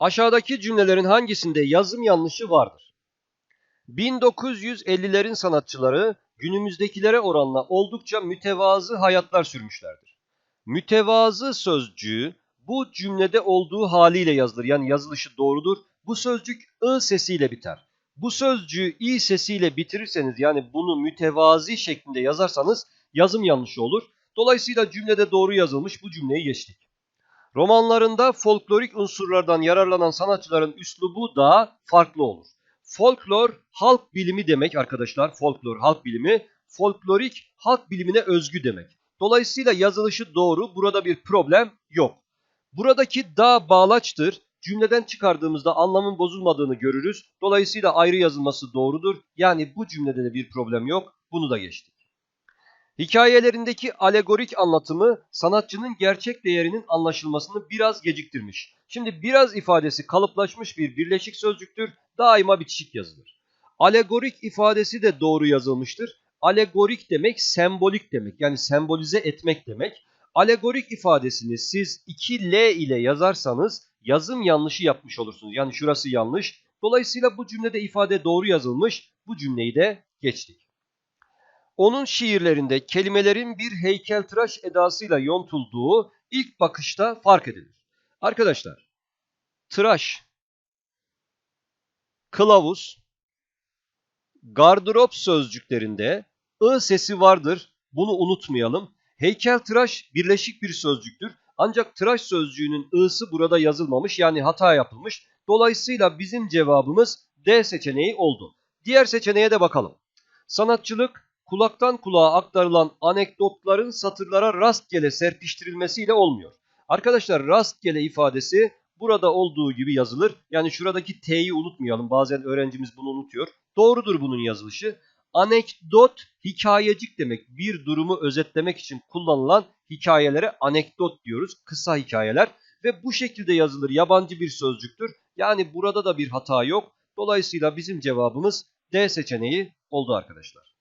Aşağıdaki cümlelerin hangisinde yazım yanlışı vardır? 1950'lerin sanatçıları günümüzdekilere oranla oldukça mütevazı hayatlar sürmüşlerdir. Mütevazı sözcüğü bu cümlede olduğu haliyle yazılır. Yani yazılışı doğrudur. Bu sözcük ı sesiyle biter. Bu sözcüğü i sesiyle bitirirseniz yani bunu mütevazi şeklinde yazarsanız yazım yanlışı olur. Dolayısıyla cümlede doğru yazılmış bu cümleyi geçtik. Romanlarında folklorik unsurlardan yararlanan sanatçıların üslubu da farklı olur. Folklor halk bilimi demek arkadaşlar. Folklor halk bilimi. Folklorik halk bilimine özgü demek. Dolayısıyla yazılışı doğru. Burada bir problem yok. Buradaki da bağlaçtır. Cümleden çıkardığımızda anlamın bozulmadığını görürüz. Dolayısıyla ayrı yazılması doğrudur. Yani bu cümlede de bir problem yok. Bunu da geçtik. Hikayelerindeki alegorik anlatımı sanatçının gerçek değerinin anlaşılmasını biraz geciktirmiş. Şimdi biraz ifadesi kalıplaşmış bir birleşik sözcüktür. Daima bitişik yazılır. Alegorik ifadesi de doğru yazılmıştır. Alegorik demek sembolik demek. Yani sembolize etmek demek. Alegorik ifadesini siz 2L ile yazarsanız yazım yanlışı yapmış olursunuz. Yani şurası yanlış. Dolayısıyla bu cümlede ifade doğru yazılmış. Bu cümleyi de geçtik. Onun şiirlerinde kelimelerin bir heykeltıraş edasıyla yontulduğu ilk bakışta fark edilir. Arkadaşlar, tıraş, kılavuz, gardırop sözcüklerinde ı sesi vardır. Bunu unutmayalım. Heykeltıraş birleşik bir sözcüktür. Ancak tıraş sözcüğünün ı'sı burada yazılmamış yani hata yapılmış. Dolayısıyla bizim cevabımız D seçeneği oldu. Diğer seçeneğe de bakalım. Sanatçılık kulaktan kulağa aktarılan anekdotların satırlara rastgele serpiştirilmesiyle olmuyor. Arkadaşlar rastgele ifadesi burada olduğu gibi yazılır. Yani şuradaki T'yi unutmayalım. Bazen öğrencimiz bunu unutuyor. Doğrudur bunun yazılışı. Anekdot hikayecik demek. Bir durumu özetlemek için kullanılan hikayelere anekdot diyoruz. Kısa hikayeler ve bu şekilde yazılır. Yabancı bir sözcüktür. Yani burada da bir hata yok. Dolayısıyla bizim cevabımız D seçeneği oldu arkadaşlar.